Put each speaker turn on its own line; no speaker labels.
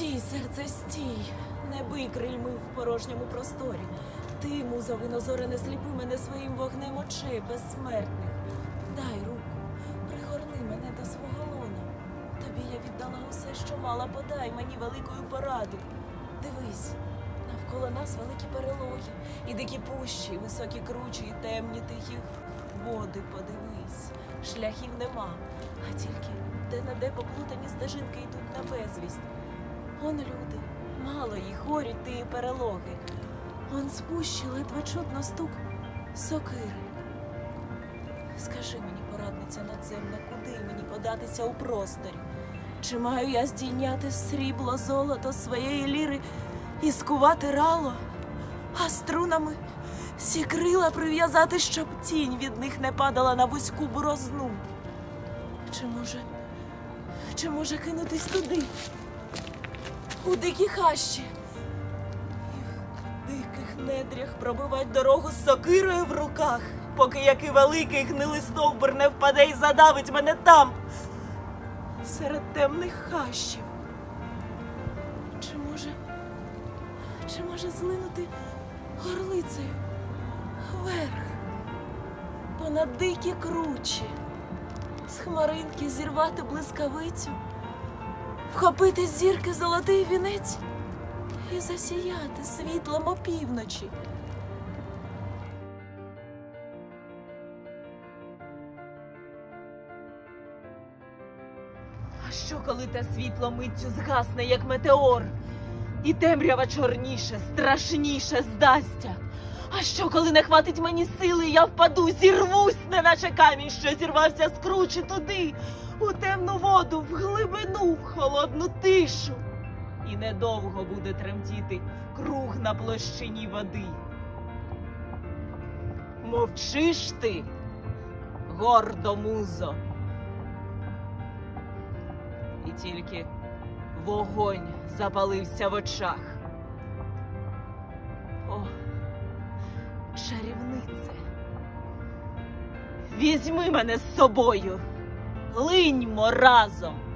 Серце стій, не бий крильми в порожньому просторі. Ти, музо винозоре, не сліпи мене своїм вогнем очей безсмертних. Дай руку, пригорни мене до свого лона. Тобі я віддала усе, що мала, подай мені великою пораду. Дивись, навколо нас великі перелоги, і дикі пущі, високі кручі, і темні тихі води. Подивись, шляхів нема, а тільки де-не-де поплутані стежинки йдуть на безвість. Он люди, мало їх, горють ті перелоги. Он з пущі ледве чутно стук сокири. Скажи мені, порадниця надземна, куди мені податися у просторі? Чи маю я здійняти срібло, золото своєї ліри і скувати рало, а струнами сі крила прив'язати, щоб тінь від них не падала на вузьку борозну? Чи може, чи може кинутись туди, у дикі хащі? І в диких недрях пробивать дорогу з сокирою в руках, поки який великий гнилий стовбур не впаде і задавить мене там, серед темних хащів. Чи може, чи може злинути горлицею вверх, понад дикі кручі, з хмаринки зірвати блискавицю, вхопити зірки золотий вінець і засіяти світлом опівночі. А що, коли те світло миттю згасне, як метеор, і темрява чорніше, страшніше здасться? А що, коли не хватить мені сили, я впаду, зірвусь, неначе камінь, що зірвався з кручі туди, у темну воду, в глибину, в холодну тишу. І недовго буде тремтіти круг на площині води. Мовчиш ти, гордо музо. І тільки вогонь запалився в очах. О, чарівнице, візьми мене з собою, линьмо разом.